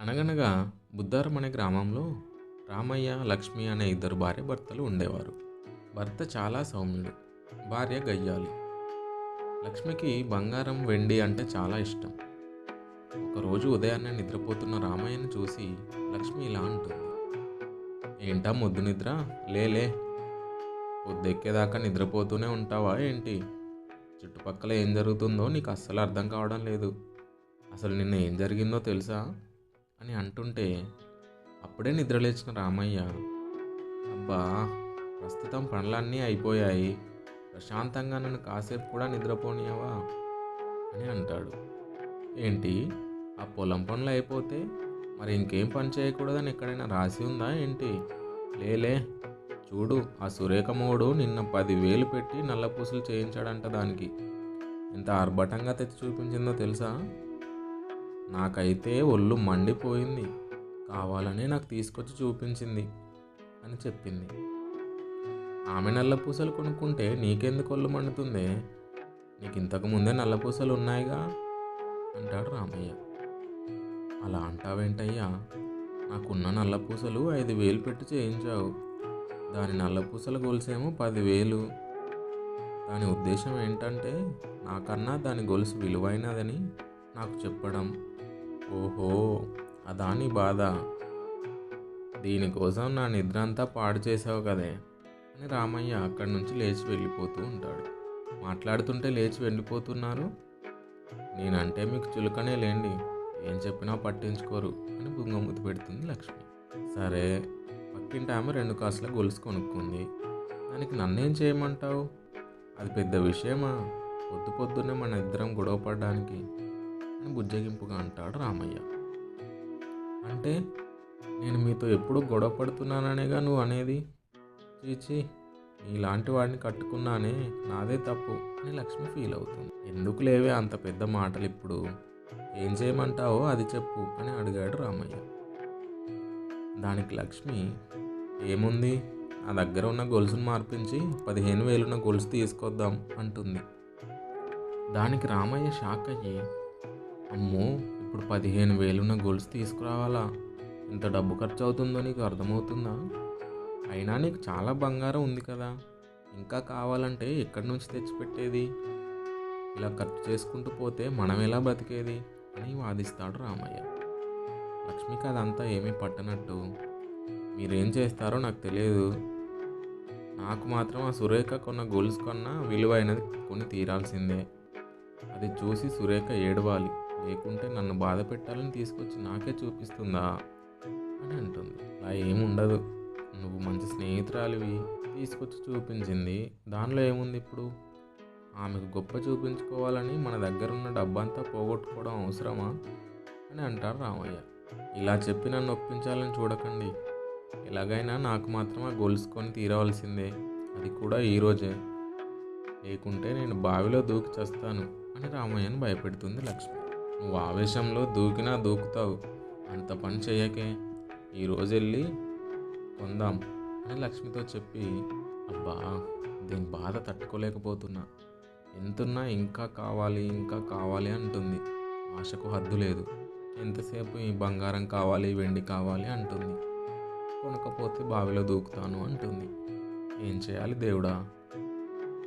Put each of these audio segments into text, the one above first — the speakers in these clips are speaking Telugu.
అనగనగా బుద్ధారం అనే గ్రామంలో రామయ్య లక్ష్మి అనే ఇద్దరు భార్య భర్తలు ఉండేవారు. భర్త చాలా సౌమ్యుడు భార్య గయ్యాలి. లక్ష్మికి బంగారం వెండి అంటే చాలా ఇష్టం. ఒకరోజు ఉదయాన్నే నిద్రపోతున్న రామయ్యను చూసి లక్ష్మి ఇలా అంటుంది. ఏంటా మొద్దు నిద్ర? లేలే పొద్దెక్కేదాకా నిద్రపోతూనే ఉంటావా ఏంటి? చుట్టుపక్కల ఏం జరుగుతుందో నీకు అస్సలు అర్థం కావడం లేదు. అసలు నిన్న ఏం జరిగిందో తెలుసా? అని అంటుంటే అప్పుడే నిద్రలేచిన రామయ్య అబ్బా ప్రస్తుతం పనులన్నీ అయిపోయాయి. ప్రశాంతంగా నన్ను కాసేపు కూడా నిద్రపోనియవా? అని అంటాడు. ఏంటి? ఆ పొలం పనులు అయిపోతే మరి ఇంకేం పని చేయకూడదని ఎక్కడైనా రాసి ఉందా ఏంటి? లేలే చూడు ఆ సురేఖమోడు నిన్న పదివేలు పెట్టి నల్లపూసలు చేయించాడంట దానికి. ఎంత ఆర్భటంగా తెచ్చి చూపించిందో తెలుసా? నాకైతే ఒళ్ళు మండిపోయింది. కావాలనే నాకు తీసుకొచ్చి చూపించింది అని చెప్పింది. ఆమె నల్లపూసలు కొనుక్కుంటే నీకెందుకు ఒళ్ళు మండుతుంది? నీకు ఇంతకు ముందే నల్లపూసలు ఉన్నాయిగా? అంటాడు రామయ్య. అలా అంటావేంటయ్యా? నాకున్న నల్లపూసలు ఐదు వేలు పెట్టి చేయించావు. దాని నల్లపూసల గొలుసేమో పదివేలు. దాని ఉద్దేశం ఏంటంటే నాకన్నా దాని గొలుసు విలువైనదని. నాకు చెప్పడం. ఓహో అదా నీ బాధ? దీనికోసం నా నిద్ర అంతా పాడు చేసావు కదే అని రామయ్య అక్కడి నుంచి లేచి వెళ్ళిపోతూ ఉంటాడు. మాట్లాడుతుంటే లేచి వెళ్ళిపోతున్నారు? నేనంటే మీకు చులకనే లేండి. ఏం చెప్పినా పట్టించుకోరు అని బుంగముద్దు పెడుతుంది లక్ష్మి. సరే పక్కింటి ఆమె రెండు కాసుల గొలుసు కొనుక్కుంది. దానికి నన్నేం చేయమంటావు? అది పెద్ద విషయమా? పొద్దు పొద్దున్నే మన ఇద్దరం గొడవ పడడానికి. అని బుజ్జగింపుగా అంటాడు రామయ్య. అంటే నేను మీతో ఎప్పుడు గొడవ పడుతున్నాననేగా నువ్వు అనేది? చీచి ఇలాంటి వాడిని కట్టుకున్నానే నాదే తప్పు అని లక్ష్మి ఫీల్ అవుతుంది. ఎందుకు లేవే అంత పెద్ద మాటలు ఇప్పుడు? ఏం చేయమంటావో అది చెప్పు అని అడిగాడు రామయ్య. దానికి లక్ష్మి ఏముంది? నా దగ్గర ఉన్న గొలుసును మార్పించి పదిహేను వేలున్న గొలుసు తీసుకొద్దాం అంటుంది. దానికి రామయ్య షాక్ అయ్యి అమ్మో ఇప్పుడు పదిహేను వేలున్న గొలుసు తీసుకురావాలా? ఎంత డబ్బు ఖర్చు అవుతుందో నీకు అర్థమవుతుందా? అయినా నీకు చాలా బంగారం ఉంది కదా. ఇంకా కావాలంటే ఎక్కడి నుంచి తెచ్చిపెట్టేది? ఇలా ఖర్చు చేసుకుంటూ పోతే మనం ఎలా బతికేది? అని వాదిస్తాడు రామయ్య. లక్ష్మికి అదంతా ఏమీ పట్టనట్టు. మీరేం చేస్తారో నాకు తెలియదు. నాకు మాత్రం ఆ సురేఖ కొన్న గొలుసు కన్నా విలువైనది కొని తీరాల్సిందే. అది చూసి సురేఖ ఏడవాలి. లేకుంటే నన్ను బాధ పెట్టాలని తీసుకొచ్చి నాకే చూపిస్తుందా అని అంటుంది. అలా ఏముండదు. నువ్వు మంచి స్నేహితురాలివి. తీసుకొచ్చి చూపించింది. దానిలో ఏముంది ఇప్పుడు? ఆమెకు గొప్ప చూపించుకోవాలని మన దగ్గర ఉన్న డబ్బంతా పోగొట్టుకోవడం అవసరమా? అని అంటారు రామయ్య. ఇలా చెప్పి నన్ను ఒప్పించాలని చూడకండి. ఎలాగైనా నాకు మాత్రం ఆ గొలుసుకొని తీరవలసిందే. అది కూడా ఈరోజే లేకుంటే నేను బావిలో దూకి చేస్తాను అని రామయ్యను భయపెడుతుంది లక్ష్మి. నువ్వు ఆవేశంలో దూకినా దూకుతావు. అంత పని చేయకే ఈరోజు వెళ్ళి కొందాం అని లక్ష్మితో చెప్పి అబ్బా దీని బాధ తట్టుకోలేకపోతున్నా. ఎంతున్నా ఇంకా కావాలి ఇంకా కావాలి అంటుంది. ఆశకు హద్దు లేదు. ఎంతసేపు ఈ బంగారం కావాలి వెండి కావాలి అంటుంది. కొనకపోతే బావిలో దూకుతాను అంటుంది. ఏం చేయాలి దేవుడా?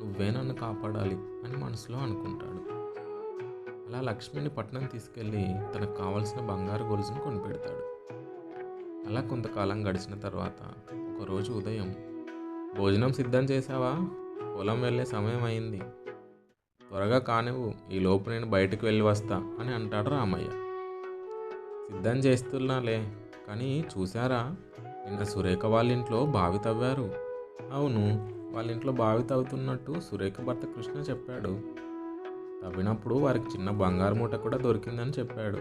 నువ్వే నన్ను కాపాడాలి అని మనసులో అనుకుంటాడు. అలా లక్ష్మిని పట్నం తీసుకెళ్ళి తనకు కావలసిన బంగారు గొలుసును కొనిపెడతాడు. అలా కొంతకాలం గడిచిన తర్వాత ఒకరోజు ఉదయం భోజనం సిద్ధం చేసావా పొలం వెళ్ళే సమయం అయింది. త్వరగా కానివ్వు ఈ లోపు నేను బయటకు వెళ్ళి వస్తా అని అంటాడు రామయ్య. సిద్ధం చేస్తున్నాలే కానీ చూసారా నిన్న సురేఖ వాళ్ళ ఇంట్లో బావి తవ్వారు. అవును వాళ్ళ ఇంట్లో బావి తవ్వుతున్నట్టు సురేఖ భర్త కృష్ణ చెప్పాడు. తవ్వినప్పుడు వారికి చిన్న బంగారు మూట కూడా దొరికిందని చెప్పాడు.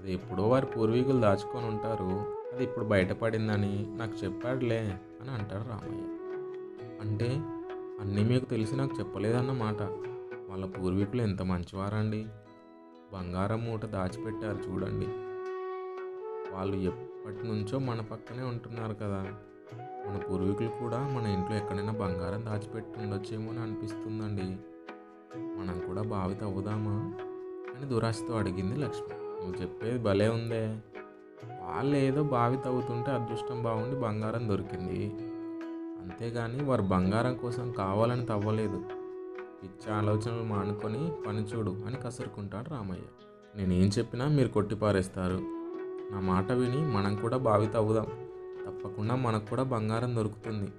అది ఎప్పుడో వారి పూర్వీకులు దాచుకొని ఉంటారు. అది ఇప్పుడు బయటపడిందని నాకు చెప్పాడులే అని అంటాడు రామయ్య. అంటే అన్నీ మీకు తెలిసి నాకు చెప్పలేదన్నమాట వాళ్ళ పూర్వీకులు ఎంత మంచివారండి. బంగారం మూట దాచిపెట్టారు చూడండి. వాళ్ళు ఎప్పటి నుంచో మన పక్కనే ఉంటున్నారు కదా. మన పూర్వీకులు కూడా మన ఇంట్లో ఎక్కడైనా బంగారం దాచిపెట్టి ఉండొచ్చేమో అని అనిపిస్తుందండి. మనం కూడా బావి తవ్వుదామా అని దురాశతో అడిగింది లక్ష్మి. నువ్వు చెప్పేది భలే ఉందే. వాళ్ళు ఏదో బావి తవ్వుతుంటే అదృష్టం బాగుండి బంగారం దొరికింది. అంతేగాని వారు బంగారం కోసం కావాలని తవ్వలేదు. పిచ్చి ఆలోచనలు మానుకొని పని చూడు అని కసురుకుంటాడు రామయ్య. నేనేం చెప్పినా మీరు కొట్టిపారేస్తారు. నా మాట విని మనం కూడా బావి తవ్వుదాం తప్పకుండా మనకు కూడా బంగారం దొరుకుతుంది.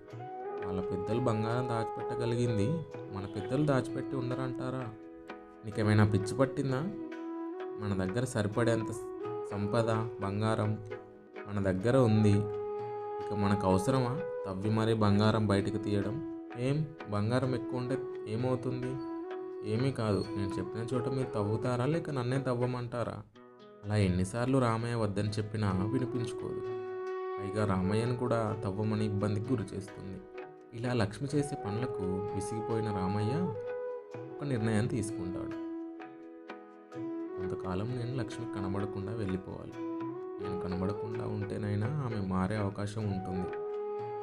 వాళ్ళ పెద్దలు బంగారం దాచిపెట్టగలిగింది. మన పెద్దలు దాచిపెట్టి ఉండరంటారా? నీకేమైనా పిచ్చి పట్టిందా? మన దగ్గర సరిపడేంత సంపద బంగారం మన దగ్గర ఉంది. ఇక మనకు అవసరమా తవ్వి మరీ బంగారం బయటకు తీయడం? ఏం? బంగారం ఎక్కువ ఉంటే ఏమవుతుంది? ఏమీ కాదు. నేను చెప్పిన చోట మీరు తవ్వుతారా? లేక నన్నే తవ్వమంటారా? అలా ఎన్నిసార్లు రామయ్య వద్దని చెప్పినా వినిపించుకోదు. పైగా రామయ్యను కూడా తవ్వమని ఇబ్బందికి గురి చేస్తుంది. ఇలా లక్ష్మి చేసే పనులకు విసిగిపోయిన రామయ్య ఒక నిర్ణయం తీసుకుంటాడు. కొంతకాలం నేను లక్ష్మి కనబడకుండా వెళ్ళిపోవాలి. నేను కనబడకుండా ఉంటేనైనా ఆమె మారే అవకాశం ఉంటుంది.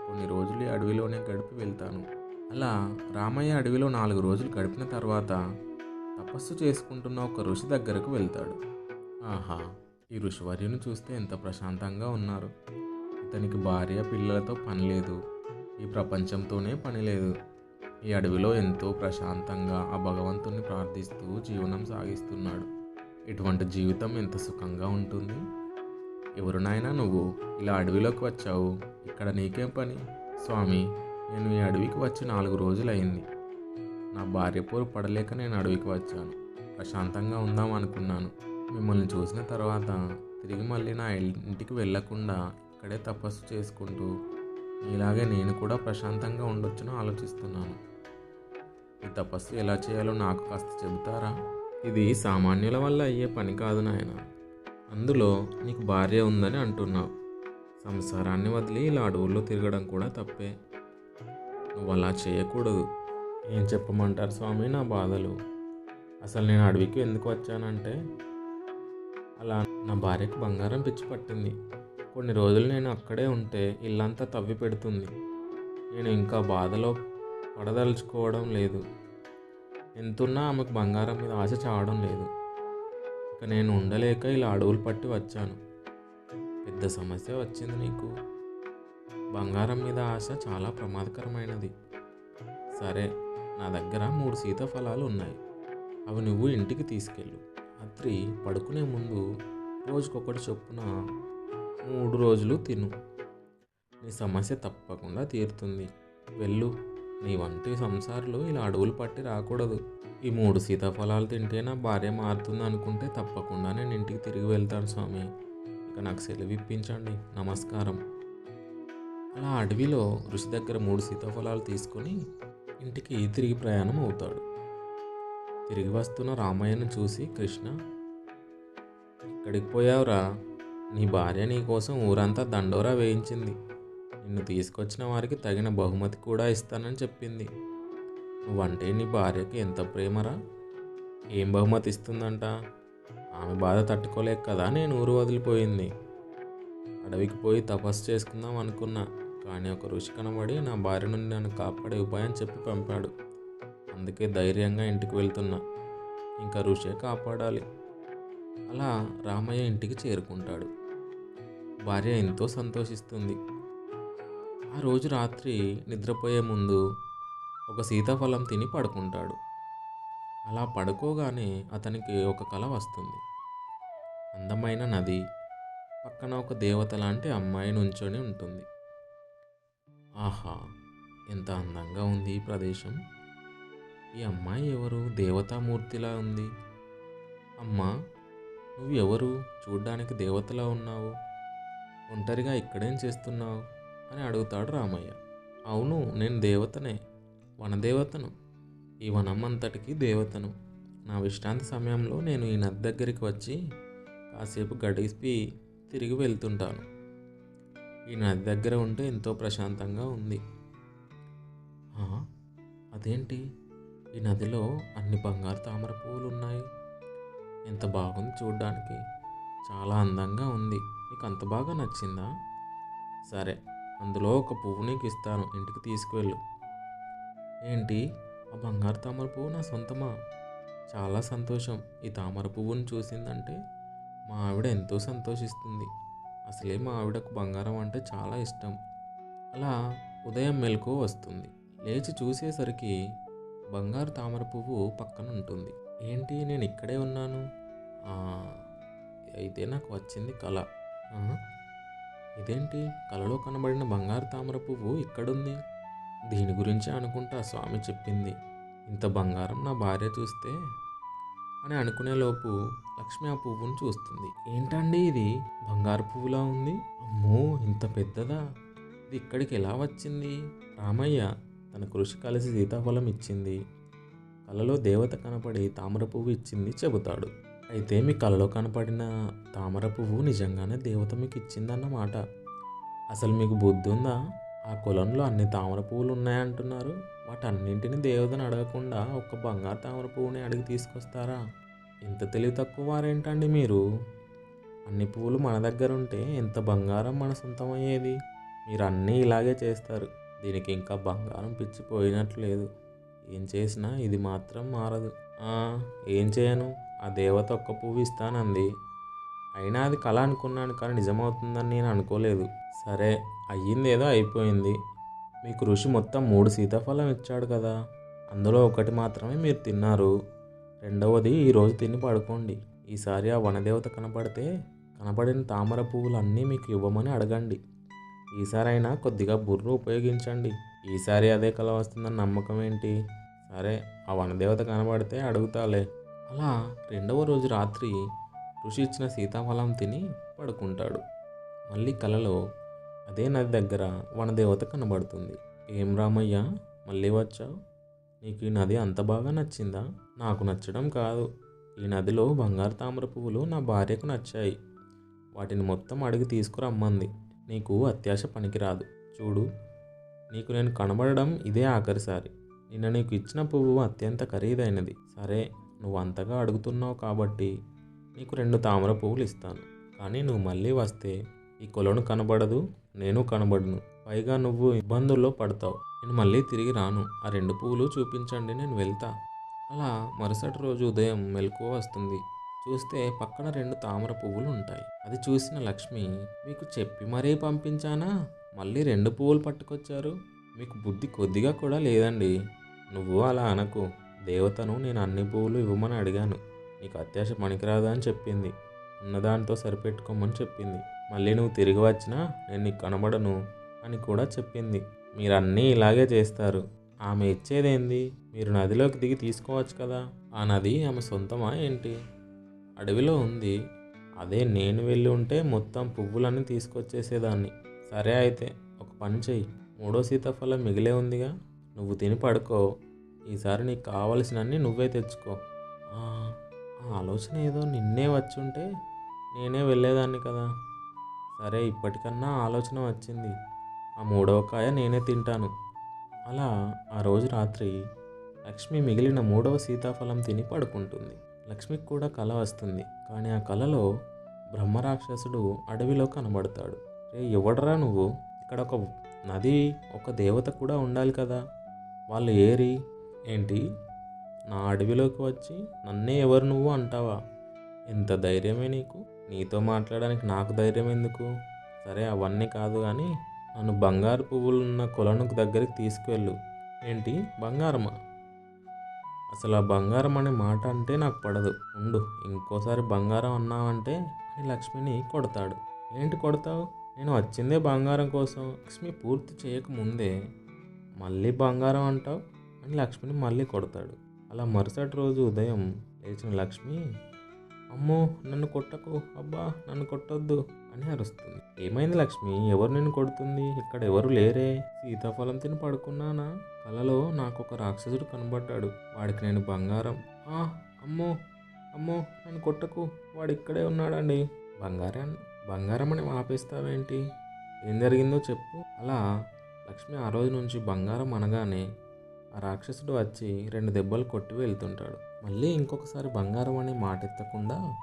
కొన్ని రోజులు ఈ అడవిలోనే గడిపి వెళ్తాను. అలా రామయ్య అడవిలో నాలుగు రోజులు గడిపిన తర్వాత తపస్సు చేసుకుంటున్న ఒక ఋషి దగ్గరకు వెళ్తాడు. ఆహా ఈ ఋషివర్యుని చూస్తే ఎంత ప్రశాంతంగా ఉన్నారు. ఇతనికి భార్య పిల్లలతో పని లేదు. ఈ ప్రపంచంతోనే పని లేదు. ఈ అడవిలో ఎంతో ప్రశాంతంగా ఆ భగవంతుని ప్రార్థిస్తూ జీవనం సాగిస్తున్నాడు. ఇటువంటి జీవితం ఎంత సుఖంగా ఉంటుంది? ఎవరునైనా నువ్వు? ఇలా అడవిలోకి వచ్చావు. ఇక్కడ నీకేం పని? స్వామి నేను ఈ అడవికి వచ్చి నాలుగు రోజులైంది. నా భార్య పోరు పడలేక నేను అడవికి వచ్చాను. ప్రశాంతంగా ఉందాం అనుకున్నాను. మిమ్మల్ని చూసిన తర్వాత తిరిగి మళ్ళీ నా ఇంటికి వెళ్ళకుండా ఇక్కడే తపస్సు చేసుకుంటూ ఇలాగే నేను కూడా ప్రశాంతంగా ఉండొచ్చును ఆలోచిస్తున్నాను. ఈ తపస్సు ఎలా చేయాలో నాకు కాస్త చెబుతారా? ఇది సామాన్యుల వల్ల అయ్యే పని కాదు నాయన. అందులో నీకు భార్య ఉందని అంటున్నావు. సంసారాన్ని వదిలి ఇలా అడవుల్లో తిరగడం కూడా తప్పే. నువ్వు అలా చేయకూడదు. ఏం చెప్పమంటారు స్వామి నా బాధలు? అసలు నేను అడవికి ఎందుకు వచ్చానంటే? అలా నా భార్యకు బంగారం పిచ్చి పట్టింది. కొన్ని రోజులు నేను అక్కడే ఉంటే ఇల్లంతా తవ్వి పెడుతుంది. నేను ఇంకా బాధలో పడదలుచుకోవడం లేదు. ఎంతున్నా ఆమెకు బంగారం మీద ఆశ చావడం లేదు. ఇక నేను ఉండలేక ఇలా అడవులు పట్టి వచ్చాను. పెద్ద సమస్య వచ్చింది నీకు. బంగారం మీద ఆశ చాలా ప్రమాదకరమైనది. సరే నా దగ్గర మూడు సీతాఫలాలు ఉన్నాయి. అవి నువ్వు ఇంటికి తీసుకెళ్ళు. రాత్రి పడుకునే ముందు రోజుకొకటి చొప్పున మూడు రోజులు తిను. నీ సమస్య తప్పకుండా తీరుతుంది. వెళ్ళు. నీ వంటి సంసారాలు ఇలా అడవులు పట్టి రాకూడదు. ఈ మూడు సీతాఫలాలు తింటే నా భార్య మారుతుంది అనుకుంటే తప్పకుండా నేను ఇంటికి తిరిగి వెళ్తాను స్వామి. ఇక నాకు సెలవు ఇప్పించండి నమస్కారం. అలా అడవిలో ఋషి దగ్గర మూడు సీతాఫలాలు తీసుకొని ఇంటికి తిరిగి ప్రయాణం అవుతాడు. తిరిగి వస్తున్న రామయ్యను చూసి కృష్ణ ఎక్కడికి పోయావురా. నీ భార్య నీ కోసం ఊరంతా దండోరా వేయించింది. నిన్ను తీసుకొచ్చిన వారికి తగిన బహుమతి కూడా ఇస్తానని చెప్పింది. నువ్వంటే నీ భార్యకి ఎంత ప్రేమరా? ఏం బహుమతి ఇస్తుందంట? ఆమె బాధ తట్టుకోలేక కదా నేను ఊరు వదిలిపోయింది. అడవికి పోయి తపస్సు చేసుకుందాం అనుకున్నా. కానీ ఒక ఋషి కనబడి నా భార్య నుండి నన్ను కాపాడే ఉపాయం చెప్పి పంపాడు. అందుకే ధైర్యంగా ఇంటికి వెళ్తున్నా. ఇంకా ఋషే కాపాడాలి. అలా రామయ్య ఇంటికి చేరుకుంటాడు. భార్య ఎంతో సంతోషిస్తుంది. ఆ రోజు రాత్రి నిద్రపోయే ముందు ఒక సీతాఫలం తిని పడుకుంటాడు. అలా పడుకోగానే అతనికి ఒక కళ వస్తుంది. అందమైన నది పక్కన ఒక దేవత లాంటి అమ్మాయి నుంచొని ఉంటుంది. ఆహా ఎంత అందంగా ఉంది ఈ ప్రదేశం. ఈ అమ్మాయి ఎవరు? దేవతామూర్తిలా ఉంది. అమ్మా నువ్వు ఎవరు చూడ్డానికి దేవతలా ఉన్నావు. ఒంటరిగా ఇక్కడేం చేస్తున్నావు? అని అడుగుతాడు రామయ్య. అవును నేను దేవతనే. వనదేవతను. ఈ వనం అంతటికి దేవతను. నా విశ్రాంతి సమయంలో నేను ఈ నది దగ్గరికి వచ్చి కాసేపు గడిపి తిరిగి వెళ్తుంటాను. ఈ నది దగ్గర ఉంటే ఎంతో ప్రశాంతంగా ఉంది. అదేంటి? ఈ నదిలో అన్ని బంగారు తామర పువ్వులు ఉన్నాయి ఎంత బాగుంది చూడ్డానికి. చాలా అందంగా ఉంది. నీకు అంత బాగా నచ్చిందా? సరే అందులో ఒక పువ్వు నీకు ఇస్తాను ఇంటికి తీసుకువెళ్ళు. ఏంటి? ఆ బంగారు తామర పువ్వు నా సొంతమా? చాలా సంతోషం. ఈ తామర పువ్వును చూసిందంటే మా ఆవిడ ఎంతో సంతోషిస్తుంది. అసలే మా ఆవిడకు బంగారం అంటే చాలా ఇష్టం. అలా ఉదయం మెలకు వస్తుంది. లేచి చూసేసరికి బంగారు తామర పువ్వు పక్కన ఉంటుంది ఏంటి? నేను ఇక్కడే ఉన్నాను అయితే నాకు వచ్చింది కళ. ఇదేంటి? కలలో కనబడిన బంగారు తామర పువ్వు ఇక్కడుంది. దీని గురించి అనుకుంటా స్వామి చెప్పింది. ఇంత బంగారం నా భార్య చూస్తే అని అనుకునేలోపు లక్ష్మి ఆ పువ్వును చూస్తుంది. ఏంటండి ఇది? బంగారు పువ్వులా ఉంది? అమ్మో ఇంత పెద్దదా? ఇది ఇక్కడికి ఎలా వచ్చింది? రామయ్య తన కృషి కలిసి సీతాఫలం ఇచ్చింది. కలలో దేవత కనపడి తామర పువ్వు ఇచ్చింది చెబుతాడు. అయితే మీ కలలో కనపడిన తామర పువ్వు నిజంగానే దేవత మీకు ఇచ్చిందన్నమాట. అసలు మీకు బుద్ధి ఉందా? ఆ కులంలో అన్ని తామర పువ్వులు ఉన్నాయంటున్నారు. వాటన్నింటిని దేవతను అడగకుండా ఒక్క బంగారు తామర పువ్వుని అడిగి తీసుకొస్తారా? ఇంత తెలివి తక్కువ వారేంటండి మీరు? అన్ని పువ్వులు మన దగ్గర ఉంటే ఎంత బంగారం మన సొంతమయ్యేది మీరు అన్నీ ఇలాగే చేస్తారు. దీనికి ఇంకా బంగారం పిచ్చిపోయినట్లు లేదు. ఏం చేసినా ఇది మాత్రం మారదు. ఏం చేయను? ఆ దేవత ఒక్క పువ్వు ఇస్తానంది. అయినా అది కళ అనుకున్నాను కానీ నిజమవుతుందని నేను అనుకోలేదు. సరే అయ్యింది ఏదో అయిపోయింది. మీకు ఋషి మొత్తం మూడు సీతాఫలం ఇచ్చాడు కదా. అందులో ఒకటి మాత్రమే మీరు తిన్నారు. రెండవది ఈరోజు తిని పడుకోండి. ఈసారి ఆ వనదేవత కనపడితే కనపడిన తామర పువ్వులన్నీ మీకు ఇవ్వమని అడగండి. ఈసారైనా కొద్దిగా బుర్ర ఉపయోగించండి. ఈసారి అదే కళ వస్తుందని నమ్మకం ఏంటి? సరే ఆ వనదేవత కనబడితే అడుగుతాలే. అలా రెండవ రోజు రాత్రి ఋషి ఇచ్చిన సీతాఫలం తిని పడుకుంటాడు. మళ్ళీ కలలో అదే నది దగ్గర వనదేవత కనబడుతుంది. ఏం రామయ్య మళ్ళీ వచ్చావు? నీకు ఈ నది అంత బాగా నచ్చిందా? నాకు నచ్చడం కాదు. ఈ నదిలో బంగారు తామర పువ్వులు నా భార్యకు నచ్చాయి. వాటిని మొత్తం అడిగి తీసుకురమ్మంది. నీకు అత్యాశ పనికిరాదు. చూడు నీకు నేను కనబడడం ఇదే ఆఖరిసారి. నిన్న నీకు ఇచ్చిన పువ్వు అత్యంత ఖరీదైనది. సరే నువ్వు అంతగా అడుగుతున్నావు కాబట్టి నీకు రెండు తామర పువ్వులు ఇస్తాను. కానీ నువ్వు మళ్ళీ వస్తే ఈ కొలను కనబడదు నేను కనబడను. పైగా నువ్వు ఇబ్బందుల్లో పడతావు. నేను మళ్ళీ తిరిగి రాను. ఆ రెండు పువ్వులు చూపించండి నేను వెళ్తా. అలా మరుసటి రోజు ఉదయం మెలకువ వస్తుంది. చూస్తే పక్కన రెండు తామర పువ్వులు ఉంటాయి. అది చూసిన లక్ష్మి మీకు చెప్పి మరీ పంపించానా? మళ్ళీ రెండు పువ్వులు పట్టుకొచ్చారు? మీకు బుద్ధి కొద్దిగా కూడా లేదండి. నువ్వు అలా అనకు. దేవతను నేను అన్ని పువ్వులు ఇవ్వమని అడిగాను. నీకు అత్యాశ పనికిరాదు అని చెప్పింది. ఉన్నదాంతో సరిపెట్టుకోమని చెప్పింది. మళ్ళీ నువ్వు తిరిగి వచ్చినా నేను నీకు కనబడను అని కూడా చెప్పింది. మీరు అన్నీ ఇలాగే చేస్తారు. ఆమె ఇచ్చేదేంది? మీరు నదిలోకి దిగి తీసుకోవచ్చు కదా. ఆ నది ఆమె సొంతమా ఏంటి? అడవిలో ఉంది. అదే నేను వెళ్ళి ఉంటే మొత్తం పువ్వులన్నీ తీసుకొచ్చేసేదాన్ని. సరే అయితే ఒక పని చెయ్యి. మూడో సీతాఫలం మిగిలే ఉందిగా. నువ్వు తిని పడుకో. ఈసారి నీకు కావలసినన్ని నువ్వే తెచ్చుకో. ఆ, ఆలోచన ఏదో నిన్నే వచ్చుంటే నేనే వెళ్ళేదాన్ని కదా. సరే ఇప్పటికన్నా ఆలోచన వచ్చింది. ఆ మూడవ కాయ నేనే తింటాను. అలా ఆ రోజు రాత్రి లక్ష్మి మిగిలిన మూడవ సీతాఫలం తిని పడుకుంటుంది. లక్ష్మికి కూడా కళ వస్తుంది. కానీ ఆ కళలో బ్రహ్మరాక్షసుడు అడవిలో కనబడతాడు. రే ఎవడరా నువ్వు? ఇక్కడ ఒక నది ఒక దేవత కూడా ఉండాలి కదా. వాళ్ళు ఏరి ఏంటి? నా అడవిలోకి వచ్చి నన్నే ఎవరు నువ్వు అంటావా? ఎంత ధైర్యమే నీకు? నీతో మాట్లాడడానికి నాకు ధైర్యం ఎందుకు? సరే అవన్నీ కాదు కానీ నన్ను బంగారు పువ్వులు ఉన్న కొలను దగ్గరికి తీసుకువెళ్ళు. ఏంటి? బంగారమా? అసలు ఆ బంగారం అనే మాట అంటే నాకు పడదు. ఉండు ఇంకోసారి బంగారం అన్నావంటే అని లక్ష్మిని కొడతాడు. ఏంటి కొడతావు? నేను వచ్చిందే బంగారం కోసం. లక్ష్మి పూర్తి చేయకముందే మళ్ళీ బంగారం అంటావు అని లక్ష్మిని మళ్ళీ కొడతాడు. అలా మరుసటి రోజు ఉదయం లేచిన లక్ష్మి అమ్మో నన్ను కొట్టకు అబ్బా నన్ను కొట్టొద్దు అని అరుస్తుంది. ఏమైంది లక్ష్మి? ఎవరు నిన్ను కొడుతుంది? ఇక్కడ ఎవరు లేరే? సీతాఫలం తిని పడుకున్నానా? కలలో నాకు ఒక రాక్షసుడు కనబడ్డాడు. వాడికి నేను బంగారం. ఆ అమ్మో అమ్మో నన్ను కొట్టకు. వాడు ఇక్కడే ఉన్నాడండి. బంగారం బంగారం అని ఆపేస్తావేంటి ఏం జరిగిందో చెప్పు. అలా లక్ష్మి ఆ రోజు నుంచి బంగారం అనగానే ఆ రాక్షసుడు వచ్చి రెండు దెబ్బలు కొట్టి వెళ్తుంటాడు. మళ్ళీ ఇంకొకసారి బంగారం అనే మాట ఎత్తకుండా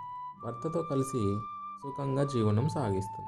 భర్తతో కలిసి సుఖంగా జీవనం సాగిస్తుంది.